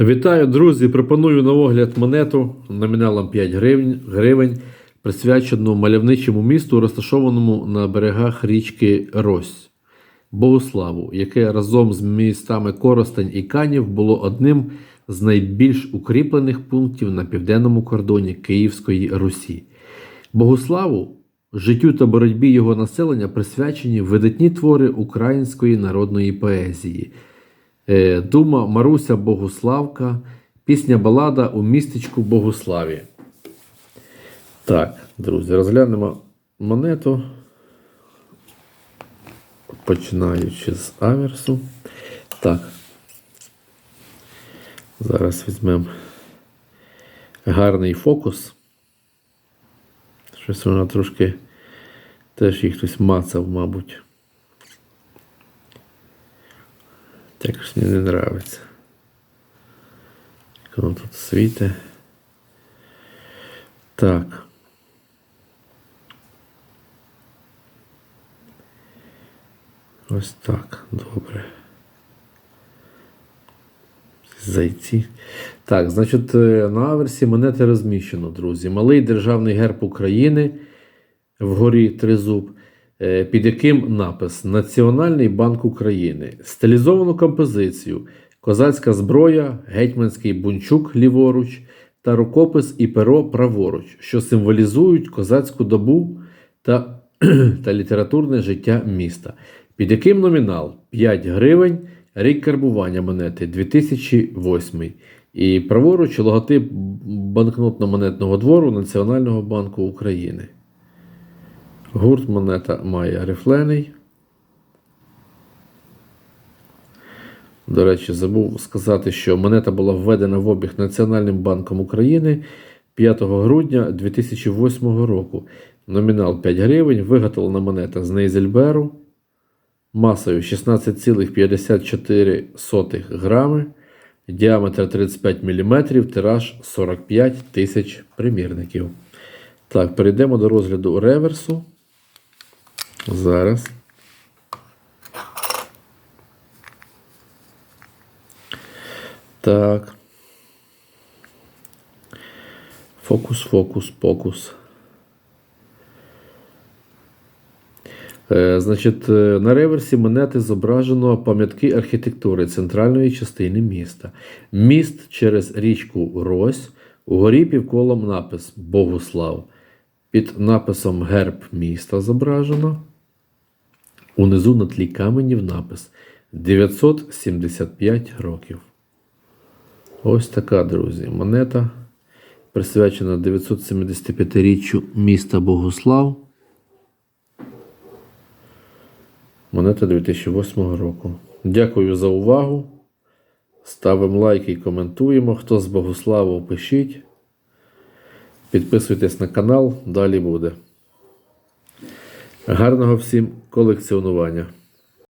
Вітаю, друзі! Пропоную на огляд монету номіналом 5 гривень, гривень присвячену мальовничому місту, розташованому на берегах річки Рось, Богославу, яке разом з містами Коростень і Канів було одним з найбільш укріплених пунктів на південному кордоні Київської Русі. Богославу, життю та боротьбі його населення присвячені видатні твори української народної поезії. Е, Дума Маруся Богуславка, пісня балада у містечку Богуславі. Так, друзі, розглянемо монету. Починаючи з аверсу. Так. Зараз візьмемо гарний фокус. Щось вона трошки теж їх хтось мацав, мабуть. Також мені не нравиться. Як воно тут світе. Так. Ось так. Добре. Зайці. Так, значить, е, на аверсі монети розміщено, друзі. Малий державний герб України вгорі тризуб, під яким напис Національний банк України, стилізовану композицію, козацька зброя, гетьманський бунчук ліворуч та рукопис і перо праворуч, що символізують козацьку добу та, та літературне життя міста, під яким номінал? 5 гривень, рік карбування монети 2008. І праворуч логотип банкнотно-монетного двору Національного банку України. Гурт монета має рифлений. До речі, забув сказати, що монета була введена в обіг Національним банком України 5 грудня 2008 року. Номінал 5 гривень, виготовлена монета з Нейзельберу масою 16,54 грами, діаметр 35 мм, тираж 45 тисяч примірників. Так, перейдемо до розгляду реверсу. Зараз. Так. Фокус, фокус, фокус. Е, Значить, е, на реверсі монети зображено пам'ятки архітектури центральної частини міста. Міст через річку Рось, угорі півколом напис Богослав. Під написом Герб міста зображено. Унизу на тлі каменів напис 975 років. Ось така, друзі, монета присвячена 975-річчю міста Богослав. Монета 2008 року. Дякую за увагу. Ставимо лайки і коментуємо. Хто з Богославу, пишіть. Підписуйтесь на канал, далі буде. Гарного всім колекціонування!